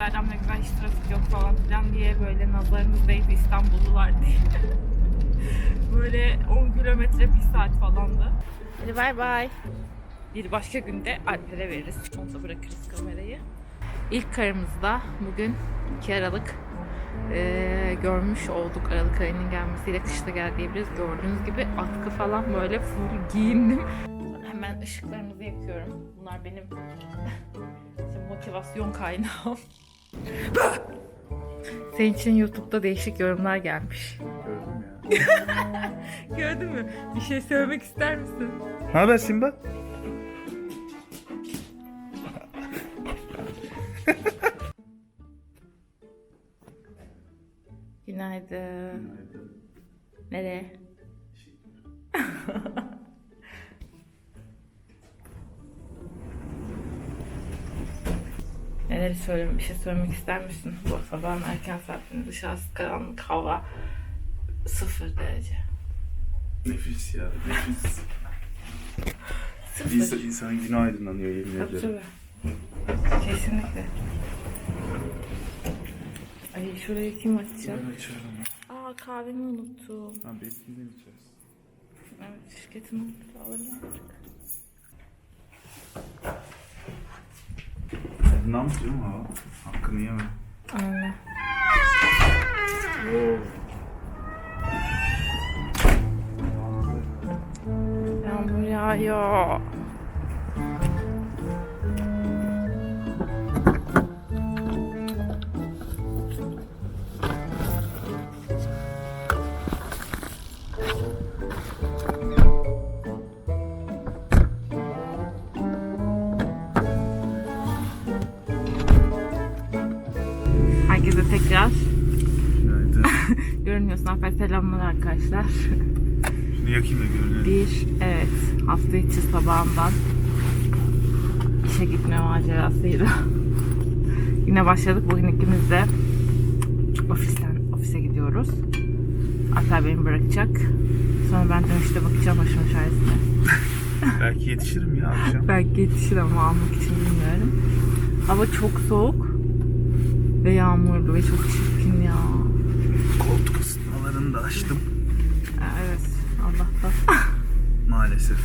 Ne güzel hiç trafik yok falan filan diye böyle nazarınız değdi İstanbullular diye. böyle 10 kilometre bir saat falandı. Hadi bay bay. Bir başka günde Alper'e veririz. Sonsuza bırakırız kamerayı. İlk karımızda bugün 2 Aralık eee, görmüş olduk Aralık ayının gelmesiyle kışta geldi diyebiliriz. Gördüğünüz gibi atkı falan böyle full giyindim. Hemen ışıklarımızı yakıyorum. Bunlar benim motivasyon kaynağım. Senin için YouTube'da değişik yorumlar gelmiş. Gördüm ya. Gördün mü? Bir şey söylemek ister misin? Ne haber Simba? Günaydın. Nereye? Neleri söyleyeyim, bir şey söylemek ister misin? Bu sabahın erken saatinde dışarısı karanlık hava sıfır derece. Nefis ya, nefis. Sıfır. İnsan, insanın günü aydınlanıyor yemin Tabii ederim. tabii. Kesinlikle. Ay şurayı kim açacak? Ben açıyorum. Aa kahvemi unuttum. Ha benimkinden içeriz. Evet şirketin unuttu alırım artık. Ne yapıyorsun ha? Hakkını yeme. Aynen. Yağmur yağıyor. Selamlar arkadaşlar. Şunu yakayım da görünelim. Bir, evet, hafta içi sabahından işe gitme macerasıyla. Yine başladık. Bugün ikimiz de ofisten ofise gidiyoruz. Alper beni bırakacak. Sonra ben dönüşte bakacağım başımın çaresine. Belki yetişirim ya akşam. Belki yetişir ama almak için bilmiyorum. Hava çok soğuk ve yağmurlu ve çok çirkin ya. Açtım. Evet, Allah'tan. Maalesef.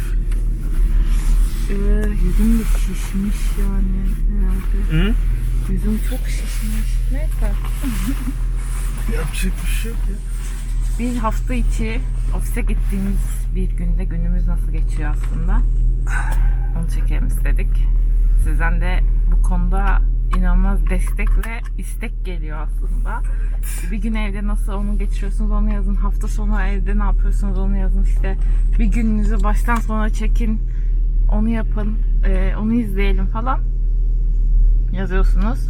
Ee, yüzüm de şişmiş yani herhalde. Hı? Yüzüm çok şişmiş. Neyse. Yapacak bir şey yok ya. Bir hafta içi ofise gittiğimiz bir günde günümüz nasıl geçiyor aslında. Onu çekelim istedik. Sizden de bu konuda inanılmaz destek ve istek geliyor aslında. Bir gün evde nasıl onu geçiriyorsunuz onu yazın. Hafta sonu evde ne yapıyorsunuz onu yazın. İşte bir gününüzü baştan sona çekin. Onu yapın. eee, onu izleyelim falan. Yazıyorsunuz.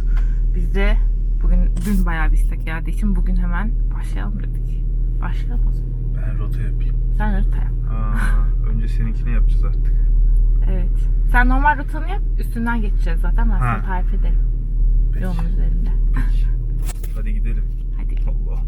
Biz de bugün dün bayağı bir istek geldiği için bugün hemen başlayalım dedik. Başlayalım o zaman. Ben rota yapayım. Sen rota yap. Ha, önce seninkini yapacağız artık. Evet. Sen normal rotanı yap. Üstünden geçeceğiz zaten. Ben sana Ha. tarif ederim. Yolun üzerinde. Hadi gidelim. Hadi. Allah.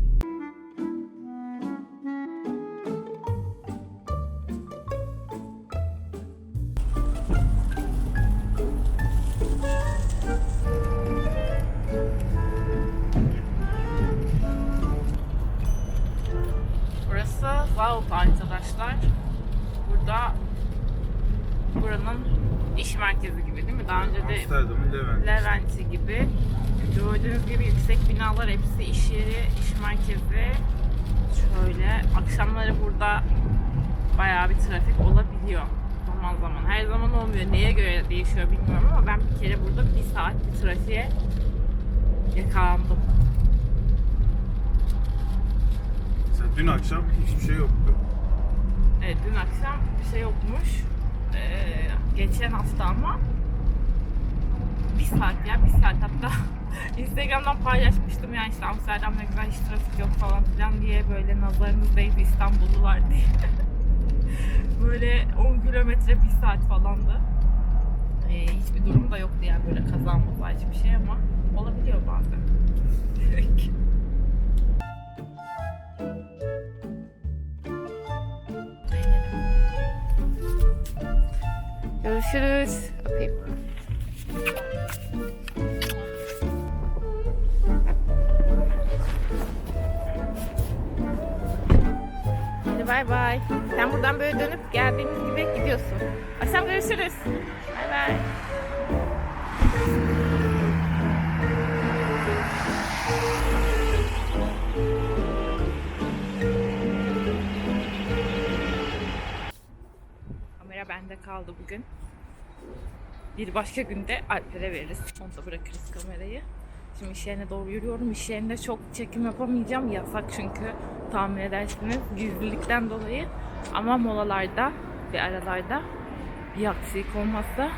Burası Vault arkadaşlar. Burada buranın iş merkezi gibi değil mi? Daha önce de Amsterdam'ın Levent. Levent'i gibi. Gördüğünüz gibi yüksek binalar hepsi iş yeri, iş merkezi. Şöyle akşamları burada bayağı bir trafik olabiliyor zaman zaman. Her zaman olmuyor. Neye göre değişiyor bilmiyorum ama ben bir kere burada bir saat bir trafiğe yakalandım. Sen dün akşam hiçbir şey yoktu. Evet dün akşam bir şey yokmuş. Ee, geçen hafta ama bir saat ya bir saat hatta Instagram'dan paylaşmıştım yani işte Amsterdam ne güzel hiç trafik yok falan filan diye böyle nazarınız değdi İstanbullular diye. böyle 10 kilometre bir saat falandı. Ee, hiçbir durum da yoktu yani böyle kaza maza hiçbir şey ama olabiliyor bazen. Görüşürüz. Öpeyim. Hadi bay bay. Sen buradan böyle dönüp geldiğimiz gibi gidiyorsun. Akşam görüşürüz. Bay bay. Kamera bende kaldı bugün. Bir başka günde Alper'e veririz. Onda bırakırız kamerayı. Şimdi iş yerine doğru yürüyorum. İş yerinde çok çekim yapamayacağım. Yasak çünkü tahmin edersiniz gizlilikten dolayı. Ama molalarda ve aralarda bir aksilik olmazsa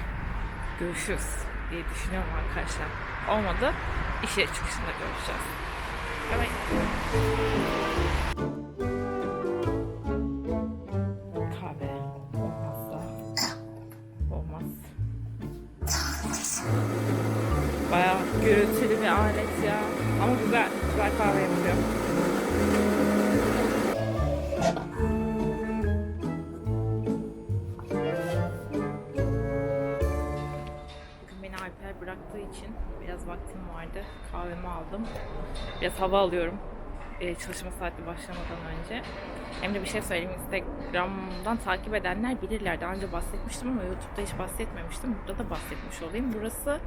görüşürüz diye düşünüyorum arkadaşlar. Olmadı iş yeri çıkışında görüşeceğiz. Bye alet ya. Ama güzel, güzel kahve yapıyor. Bugün beni Alper bıraktığı için biraz vaktim vardı. Kahvemi aldım. Biraz hava alıyorum. Ee, çalışma saati başlamadan önce. Hem de bir şey söyleyeyim. Instagram'dan takip edenler bilirler. Daha önce bahsetmiştim ama YouTube'da hiç bahsetmemiştim. Burada da bahsetmiş olayım. Burası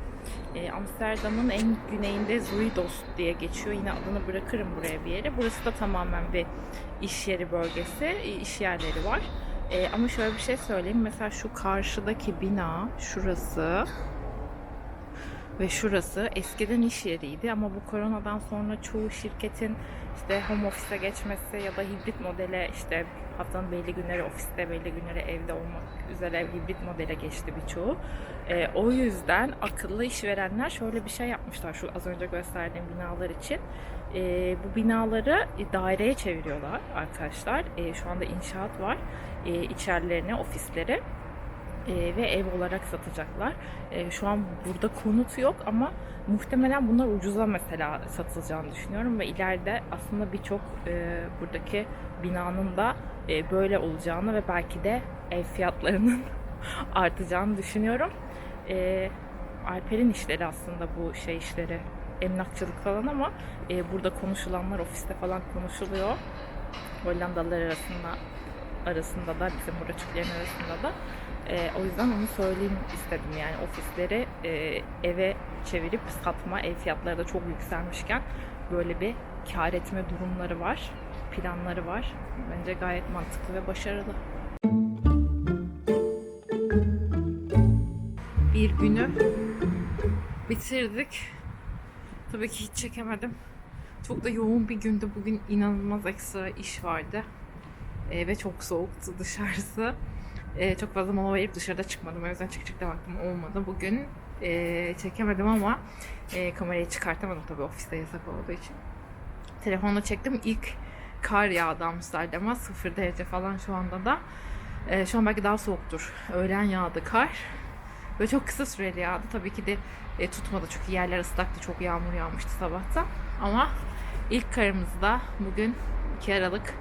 e, Amsterdam'ın en güneyinde Zuidos diye geçiyor. Yine adını bırakırım buraya bir yere. Burası da tamamen bir iş yeri bölgesi. e, iş yerleri var. E, ama şöyle bir şey söyleyeyim. Mesela şu karşıdaki bina, şurası ve şurası eskiden iş yeriydi ama bu koronadan sonra çoğu şirketin işte home office'e geçmesi ya da hibrit modele işte haftanın belli günleri ofiste belli günleri evde olmak üzere hibrit modele geçti birçoğu. Ee, o yüzden akıllı işverenler şöyle bir şey yapmışlar şu az önce gösterdiğim binalar için. Ee, bu binaları daireye çeviriyorlar arkadaşlar. Ee, şu anda inşaat var. Ee, içerilerine, ofisleri e, ve ev olarak satacaklar. E, şu an burada konut yok ama muhtemelen bunlar ucuza mesela satılacağını düşünüyorum ve ileride aslında birçok e, buradaki binanın da e, böyle olacağını ve belki de ev fiyatlarının artacağını düşünüyorum. E, Alper'in işleri aslında bu şey işleri emlakçılık falan ama e, burada konuşulanlar ofiste falan konuşuluyor. Hollandalılar arasında arasında da bizim Türklerin arasında da ee, o yüzden onu söyleyeyim istedim. Yani ofisleri e, eve çevirip satma ev fiyatları da çok yükselmişken böyle bir kar etme durumları var planları var. Bence gayet mantıklı ve başarılı. Bir günü bitirdik. Tabii ki hiç çekemedim. Çok da yoğun bir gündü. Bugün inanılmaz ekstra iş vardı. Ee, ve çok soğuktu dışarısı ee, çok fazla mola verip dışarıda çıkmadım. O yüzden çıkacak da vaktim olmadı. Bugün e, çekemedim ama e, kamerayı çıkartamadım tabii ofiste yasak olduğu için. Telefonla çektim. İlk kar yağdı Amsterdam'a. 0 derece falan şu anda da. E, şu an belki daha soğuktur. Öğlen yağdı kar. Ve çok kısa süreli yağdı. Tabii ki de e, tutmadı çünkü yerler ıslaktı. Çok yağmur yağmıştı sabahtan. Ama ilk karımızda bugün 2 Aralık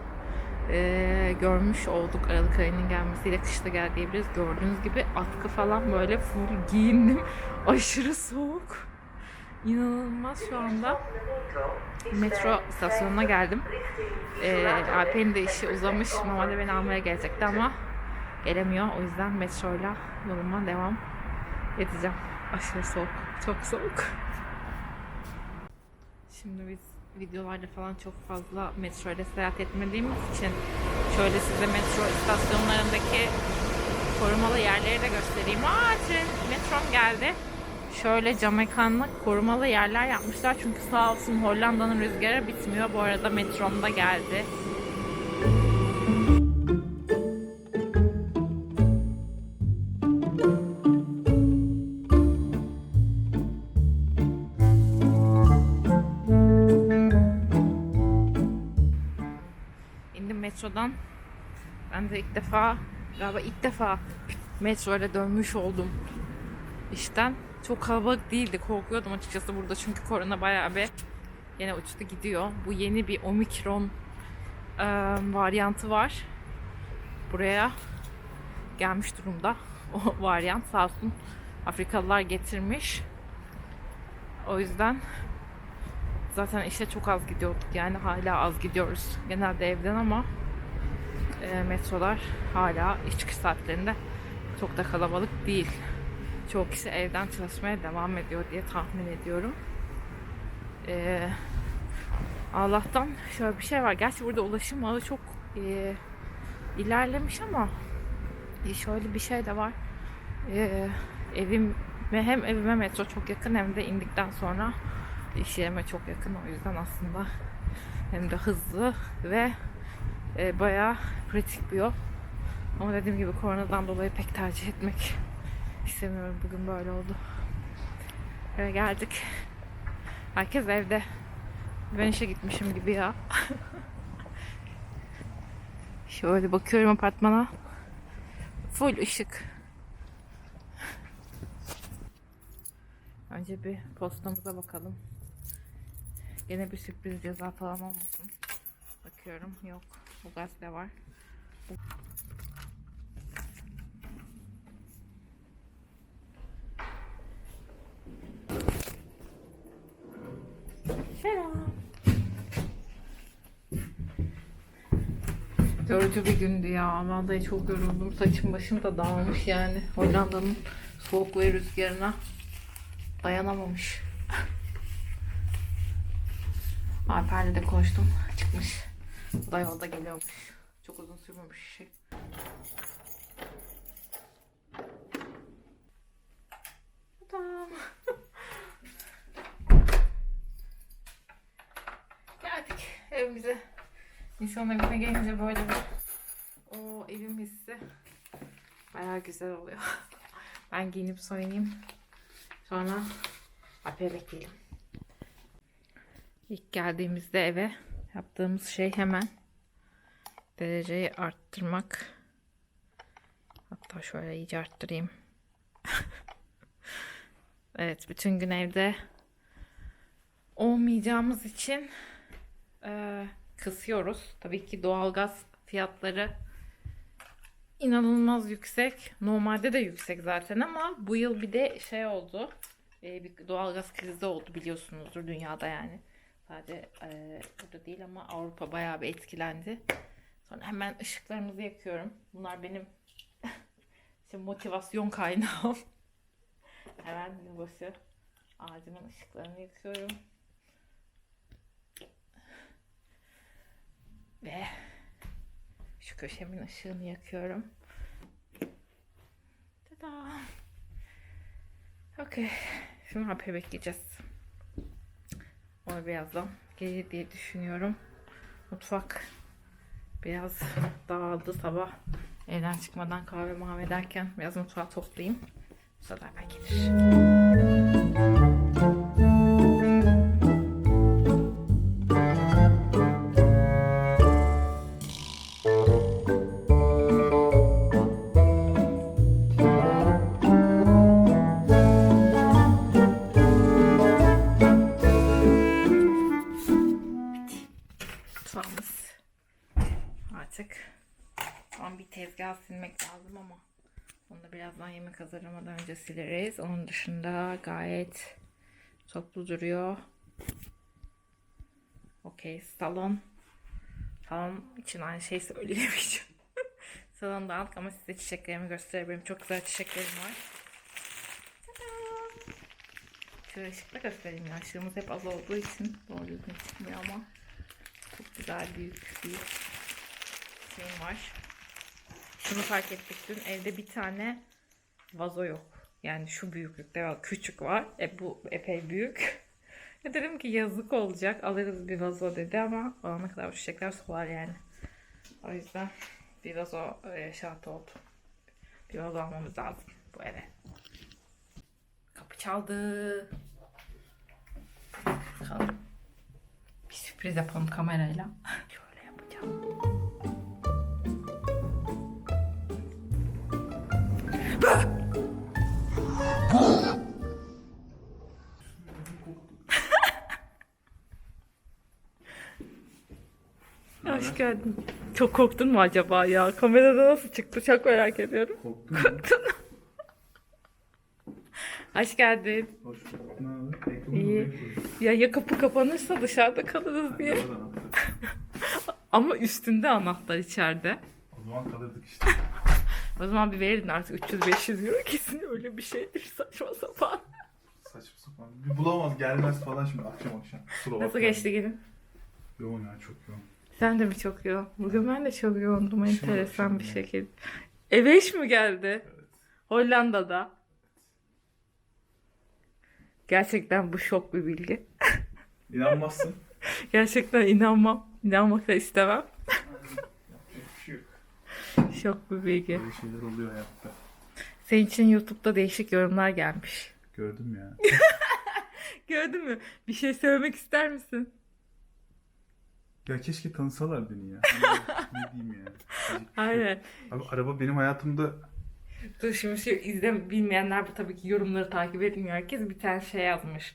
e, görmüş olduk Aralık ayının gelmesiyle kışta geldi diyebiliriz. Gördüğünüz gibi atkı falan böyle full giyindim. Aşırı soğuk. İnanılmaz şu anda. Metro istasyonuna geldim. E, Alper'in de işi uzamış. Normalde beni almaya gelecekti ama gelemiyor. O yüzden metroyla yoluma devam edeceğim. Aşırı soğuk. Çok soğuk. Şimdi biz videolarda falan çok fazla metro ile seyahat etmediğimiz için şöyle size metro istasyonlarındaki korumalı yerleri de göstereyim. Aa tren, metrom geldi. Şöyle cam mekanlı korumalı yerler yapmışlar. Çünkü sağ olsun Hollanda'nın rüzgarı bitmiyor. Bu arada metrom da geldi. Defa, galiba ilk defa metro dönmüş oldum işten. Çok kalabalık değildi. Korkuyordum açıkçası burada çünkü korona bayağı bir yine uçtu gidiyor. Bu yeni bir omikron e, varyantı var. Buraya gelmiş durumda. O varyant sağ olsun Afrikalılar getirmiş. O yüzden zaten işe çok az gidiyorduk. Yani hala az gidiyoruz genelde evden ama e, metrolar hala iç çıkış saatlerinde çok da kalabalık değil. Çoğu kişi evden çalışmaya devam ediyor diye tahmin ediyorum. E, Allah'tan şöyle bir şey var. Gerçi burada ulaşım ağı çok e, ilerlemiş ama e, şöyle bir şey de var. E, evim ve hem evime metro çok yakın hem de indikten sonra iş yerime çok yakın. O yüzden aslında hem de hızlı ve e, bayağı pratik bir yol. Ama dediğim gibi koronadan dolayı pek tercih etmek istemiyorum. Bugün böyle oldu. Eve geldik. Herkes evde. Ben işe gitmişim gibi ya. Şöyle bakıyorum apartmana. Full ışık. Önce bir postamıza bakalım. Gene bir sürpriz ceza falan olmasın. Bakıyorum. Yok. Bu gazete var. Bu- Selam. Yorucu bir gündü ya. Vallahi çok yoruldum. Saçım başım da dağılmış yani. Hollanda'nın soğuk ve rüzgarına dayanamamış. Alper'le de konuştum. Çıkmış. O da yolda geliyormuş. Çok uzun sürmemiş işi. Tamam. Geldik evimize. İnsan evine gelince böyle bir o evim hissi bayağı güzel oluyor. Ben giyinip soyunayım. Sonra Alper'i bekleyelim. İlk geldiğimizde eve yaptığımız şey hemen dereceyi arttırmak. Hatta şöyle iyice arttırayım. evet, bütün gün evde olmayacağımız için eee, kısıyoruz. Tabii ki doğalgaz fiyatları inanılmaz yüksek. Normalde de yüksek zaten ama bu yıl bir de şey oldu. e, bir doğalgaz krizi oldu biliyorsunuzdur dünyada yani. Sadece e, burada değil ama Avrupa bayağı bir etkilendi. Sonra hemen ışıklarımızı yakıyorum. Bunlar benim işte motivasyon kaynağım. hemen yılbaşı ağacımın ışıklarını yakıyorum. Ve şu köşemin ışığını yakıyorum. Tada. Okey. Şimdi hapı bekleyeceğiz. Onu birazdan gelir diye düşünüyorum. Mutfak biraz dağıldı sabah. Evden çıkmadan kahve mavi derken biraz mutfağı toplayayım. Bu sefer gelir. Sileriz. Onun dışında gayet toplu duruyor. Okey salon. Salon için aynı şeyi söyleyemeyeceğim. Salon dağınık ama size çiçeklerimi gösterebilirim. Çok güzel çiçeklerim var. Tada! Şöyle ışıkla göstereyim ya. Işığımız hep az olduğu için doğru düzgün çıkmıyor ama çok güzel büyük bir şeyim var. Şunu fark ettik dün evde bir tane vazo yok. Yani şu büyüklükte var. Küçük var. E bu epey büyük. E dedim ki yazık olacak. Alırız bir vazo dedi ama alana kadar bu çiçekler solar yani. O yüzden bir vazo e, şart oldu. Bir vazo almamız lazım bu eve. Kapı çaldı. Bakalım. Bir sürpriz yapalım kamerayla. Şöyle yapacağım. Hoş geldin. Çok korktun mu acaba ya? Kamerada nasıl çıktı? Çok merak ediyorum. Korktun. Hoş geldin. Hoş bulduk. İyi. Ya ya kapı kapanırsa dışarıda kalırız diye. Ama üstünde anahtar içeride. zaman kalırdık işte. O zaman bir verirdin artık 300-500 euro kesin öyle bir şeydir saçma sapan. Saçma sapan. Bir bulamaz gelmez falan şimdi akşam akşam. Kusura Nasıl geçti günün? Yoğun ya çok yoğun. Sen de mi çok yoğun? Bugün ben de çok yoğundum enteresan işim bir şekilde. Eve iş mi geldi? Hollanda'da. Gerçekten bu şok bir bilgi. İnanmazsın. Gerçekten inanmam. İnanmak da istemem. Şey. Şok bir bilgi. Böyle şeyler oluyor hayatta. Senin için YouTube'da değişik yorumlar gelmiş. Gördüm ya. Gördün mü? Bir şey söylemek ister misin? Ya keşke tanısalar beni ya. ne diyeyim ya. Aynen. Abi araba benim hayatımda Dur şimdi şey izle bilmeyenler bu tabii ki yorumları takip etmiyor herkes. Bir tane şey yazmış.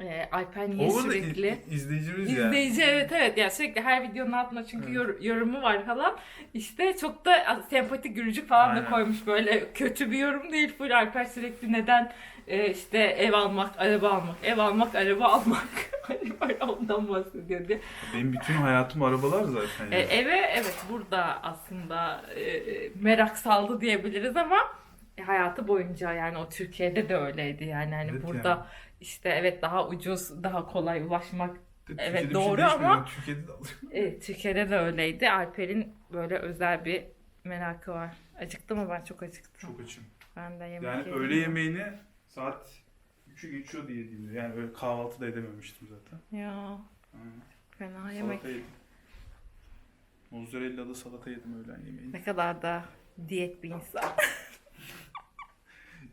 Ee, Alper niye o arada sürekli... iz- izleyicimiz ya. İzleyici evet evet yani sürekli her videonun altına çünkü Evet. yor- yorumu var falan. İşte çok da sempatik gülücük falan da Aynen. koymuş böyle kötü bir yorum değil. Full Alper sürekli neden e, işte ev almak, araba almak, ev almak, araba almak. Ondan bahsediyor diye. Benim bütün hayatım arabalar zaten E, ya. eve evet burada aslında e, merak saldı diyebiliriz ama e, hayatı boyunca yani o Türkiye'de de öyleydi yani hani Evet burada. İşte evet daha ucuz, daha kolay ulaşmak Türkiye'de evet, bir şey doğru değişmiyor. ama- Türkiye'de de alıyorum. Evet, Türkiye'de de öyleydi. Alper'in böyle özel bir merakı var. Acıktı mı? Ben çok acıktım. Çok açım. Ben de yemek Yani yedim. öğle yemeğini saat 3'ü geçiyor diye yediğimde. Yani öyle kahvaltı da edememiştim zaten. Ya Ha. fena yemek. Salata yedim. Mozzarellalı salata yedim öğlen yemeğini. Ne kadar da diyet bir insan.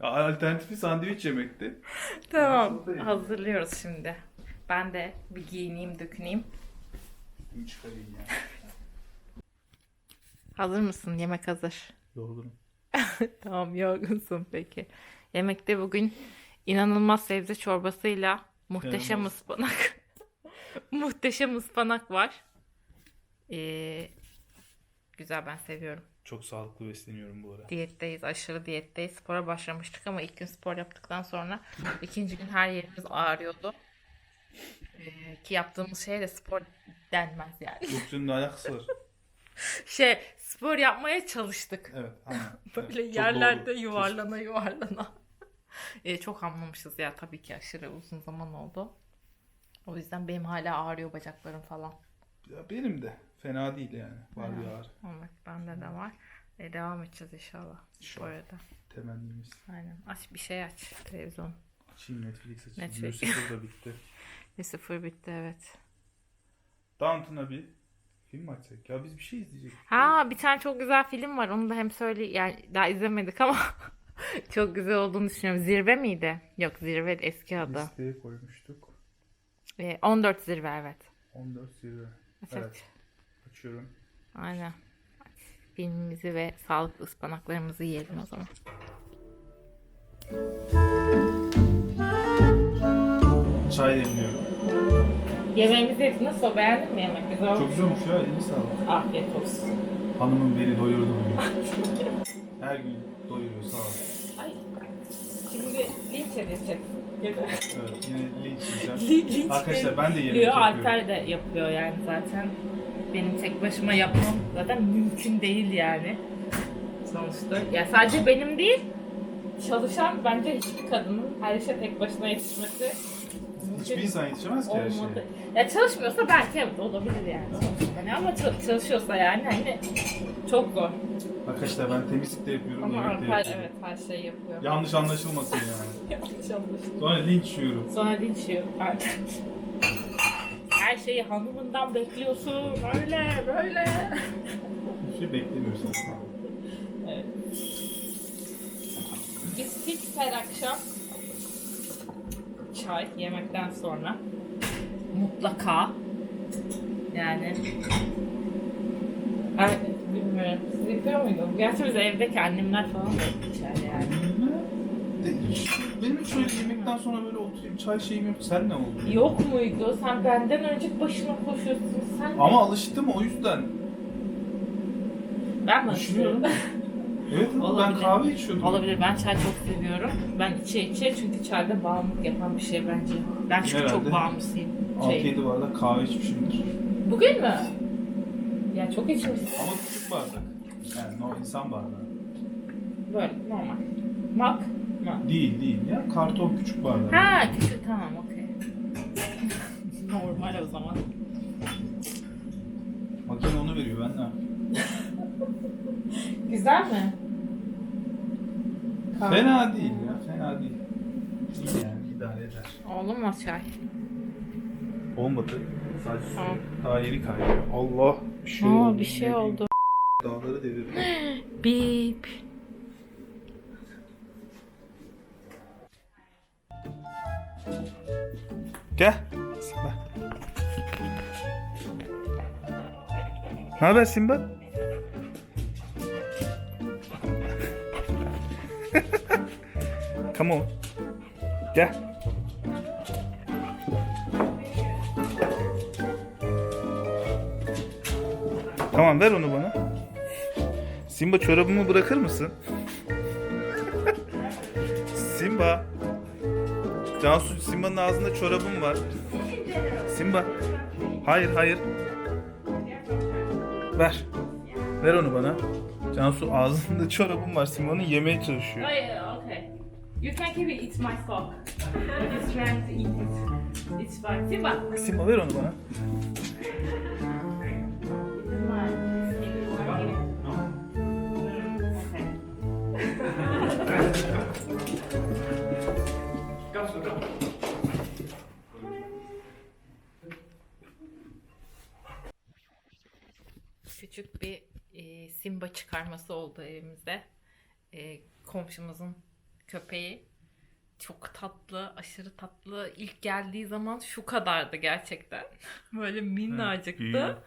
Alternatifi sandviç yemekti. tamam. Yedim. Hazırlıyoruz şimdi. Ben de bir giyineyim, döküneyim. Bunu çıkarayım ya. Hazır mısın? Yemek hazır. Yorgunum. tamam, yorgunsun peki. Yemekte bugün inanılmaz sebze çorbasıyla muhteşem İnanılmaz. ıspanak. muhteşem ıspanak var. Ee, güzel ben seviyorum. Çok sağlıklı besleniyorum bu ara. Diyetteyiz, aşırı diyetteyiz. Spora başlamıştık ama ilk gün spor yaptıktan sonra ikinci gün her yerimiz ağrıyordu. Ee, ki yaptığımız şeye de spor denmez yani. Yok canım ne alakası var? Şey, spor yapmaya çalıştık. Evet aynen. Böyle Evet, çok yerlerde doğru. yuvarlana yuvarlana. Ee, çok anlamışız ya tabii ki aşırı uzun zaman oldu. O yüzden benim hala ağrıyor bacaklarım falan. Ya benim de. Fena değil yani. Var bir ağrı. Ama bende de var. Ee, devam edeceğiz inşallah. Bu İnşallah. arada. Temennimiz. Aynen. Aç bir şey aç televizyon. Açayım Netflix açayım. Netflix. Lucifer da bitti. Sıfır bitti evet. Downton'a bir film mi açsak? Ya biz bir şey izleyecektik. Ha bir tane çok güzel film var. Onu da hem söyle yani daha izlemedik ama çok güzel olduğunu düşünüyorum. Zirve miydi? Yok zirve eski adı. Listeye koymuştuk. Ee, 14 zirve evet. 14 zirve. Evet. Evet. Açıyorum. Aynen. Filmimizi ve sağlıklı ıspanaklarımızı yiyelim o zaman. Çay demliyorum. Yemeğimizi yedik. Nasıl? Beğendin mi yemek? Güzel Çok güzel olmuş ya. Elini sağlık. Afiyet olsun. Hanımım beni doyurdu bugün. Her gün doyuruyor sağ ol. Ay. Şimdi linç Evet yine linç Arkadaşlar ben de yemek yapıyorum. Alper de yapıyor yani zaten. Benim tek başıma yapmam zaten mümkün değil yani. Sonuçta. Ya sadece benim değil, çalışan bence hiçbir kadının her işe tek başına yetişmesi Hiçbir insan yetişemez ki her şeye. olmadı. Ya çalışmıyorsa belki evet olabilir yani. Hani ama çal- çalışıyorsa yani hani çok zor. Arkadaşlar ben temizlik de yapıyorum, Ama yemek de Alper yapıyorum. evet her şeyi yapıyor. Yanlış anlaşılmasın yani. Yanlış anlaşıldı. Sonra linç yiyorum. Sonra linç yiyor Alper. Her şeyi hanımından bekliyorsun. Böyle böyle. Bir şey beklemiyorsun. Evet. Biz hiç her akşam çay yemekten sonra mutlaka yani Ay, bilmiyorum. Siz yapıyor muydunuz? Gerçi biz evdeki annemler falan da içer yani. De- Benim hiç öyle yemekten sonra böyle oturayım çay şeyim yok. Sen ne oldu? Yok muydu? Sen benden önce başıma koşuyorsun. Sen Ama alıştım o yüzden. ben mi Düşünüyorum. Evet ama ben Olabilir. kahve içiyordum. Olabilir. Ben çay çok seviyorum. Ben içe içe çünkü çayda bağımlılık yapan bir şey bence. Ben çünkü Herhalde. çok bağımlısıyım. Şey. 6-7 bardak kahve içmişimdir. Bugün mü? Ya çok içmişsin. Ama küçük bardak. Yani no, insan bardağı. Böyle normal. Mak mı? Değil değil ya. Karton küçük bardak. Ha küçük tamam okey. normal o zaman. Makine onu veriyor ben ne yapayım? Güzel mi? Kahve. Fena değil ya. Fena değil. İyi yani idare eder. Oğlum mu çay? Olmadı. Sadece su Tamam. daha yeni kaynıyor. Allah bir şey Aa, oldu. bir şey Ne oldu. Dağları devirdi. Bip. Gel. Simba. Ne haber Simba? Come on. Gel. Tamam ver onu bana. Simba çorabımı bırakır mısın? Simba. Cansu Simba'nın ağzında çorabım var. Simba. Hayır hayır. Ver. Ver onu bana. Cansu ağzında çorabım var. Simba'nın yemeye çalışıyor. Okay. You can keep it. It's my sock. İt's trying to eat it. It's fine. Simba. Simba ver onu bana. Küçük bir e, simba çıkarması oldu evimizde. E, komşumuzun köpeği çok tatlı, aşırı tatlı. İlk geldiği zaman şu kadardı gerçekten. Böyle minnacıktı. büyüyor.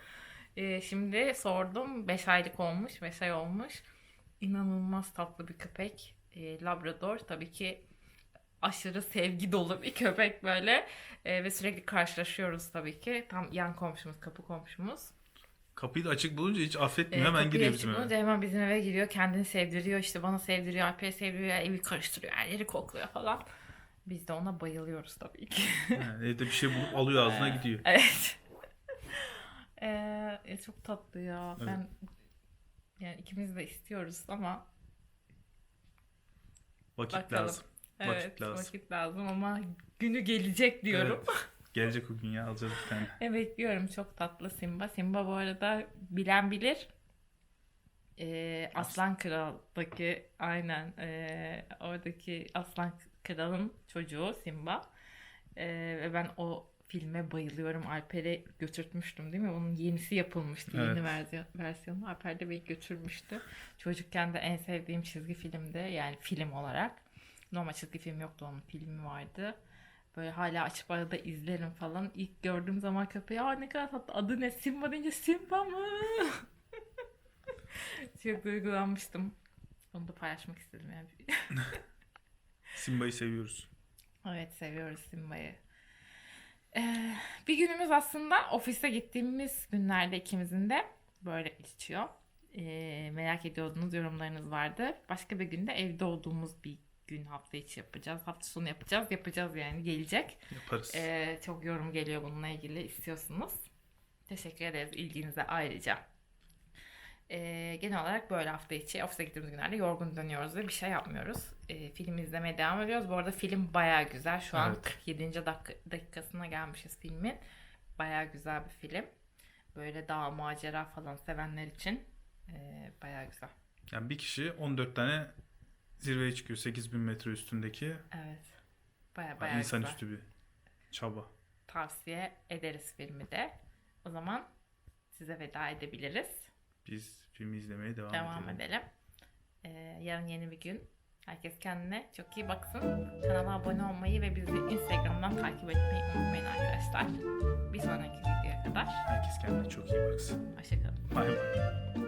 E, şimdi sordum. 5 aylık olmuş, 5 ay olmuş. İnanılmaz tatlı bir köpek. E, Labrador tabii ki aşırı sevgi dolu bir köpek böyle. E, ve sürekli karşılaşıyoruz tabii ki. Tam yan komşumuz, kapı komşumuz. Kapıyı da açık bulunca hiç affetmiyor. Hemen giriyor bizim eve. bulunca hemen bizim eve giriyor. Kendini sevdiriyor. işte bana sevdiriyor. Alper'e sevdiriyor. Evi karıştırıyor. Her yeri kokluyor falan. Biz de ona bayılıyoruz tabii ki. Yani evde bir şey bulup alıyor ağzına gidiyor. evet. Ee, e, çok tatlı ya. Evet. Ben yani ikimiz de istiyoruz ama Vakit Bakalım. lazım. Vakit evet lazım. vakit lazım ama günü gelecek diyorum. Evet. Gelecek o gün ya alacağız bir tane. Evet diyorum çok tatlı Simba. Simba bu arada bilen bilir. Ee, Aslan Kral'daki aynen ee, oradaki Aslan Kral'ın çocuğu Simba. Ee, ve ben o filme bayılıyorum. Alper'e götürtmüştüm değil mi? Onun yenisi yapılmıştı. Evet. Yeni versiyon, versiyonu. Alper de beni götürmüştü. Çocukken de en sevdiğim çizgi filmdi. Yani film olarak. Normal çizgi film yoktu onun filmi vardı. Böyle hala açıp arada izlerim falan. İlk gördüğüm zaman köpeği aa ne kadar tatlı adı ne Simba deyince Simba mı? Çok duygulanmıştım. Onu da paylaşmak istedim yani. Simba'yı seviyoruz. evet seviyoruz Simba'yı. Ee, bir günümüz aslında ofise gittiğimiz günlerde ikimizin de böyle geçiyor. Ee, merak ediyordunuz yorumlarınız vardı. Başka bir günde evde olduğumuz bir gün hafta içi yapacağız. Hafta sonu yapacağız. Yapacağız yani gelecek. Yaparız. Ee, çok yorum geliyor bununla ilgili istiyorsunuz. Teşekkür ederiz ilginize ayrıca. Ee, genel olarak böyle hafta içi ofise gittiğimiz günlerde yorgun dönüyoruz ve bir şey yapmıyoruz. Ee, film izlemeye devam ediyoruz. Bu arada film baya güzel. Şu an Evet. 47. Dak- dakikasına gelmişiz filmin. Baya güzel bir film. Böyle dağ macera falan sevenler için ee, baya güzel. Yani bir kişi 14 tane zirveye çıkıyor 8000 metre üstündeki. Evet. Baya baya güzel. insanüstü bir çaba. Tavsiye ederiz filmi de. O zaman size veda edebiliriz. Biz filmi izlemeye devam, Devam edelim. edelim. Ee, yarın yeni bir gün. Herkes kendine çok iyi baksın. Kanala abone olmayı ve bizi Instagram'dan takip etmeyi unutmayın arkadaşlar. Bir sonraki videoya kadar. Herkes kendine çok iyi baksın. Hoşçakalın. Bay bay.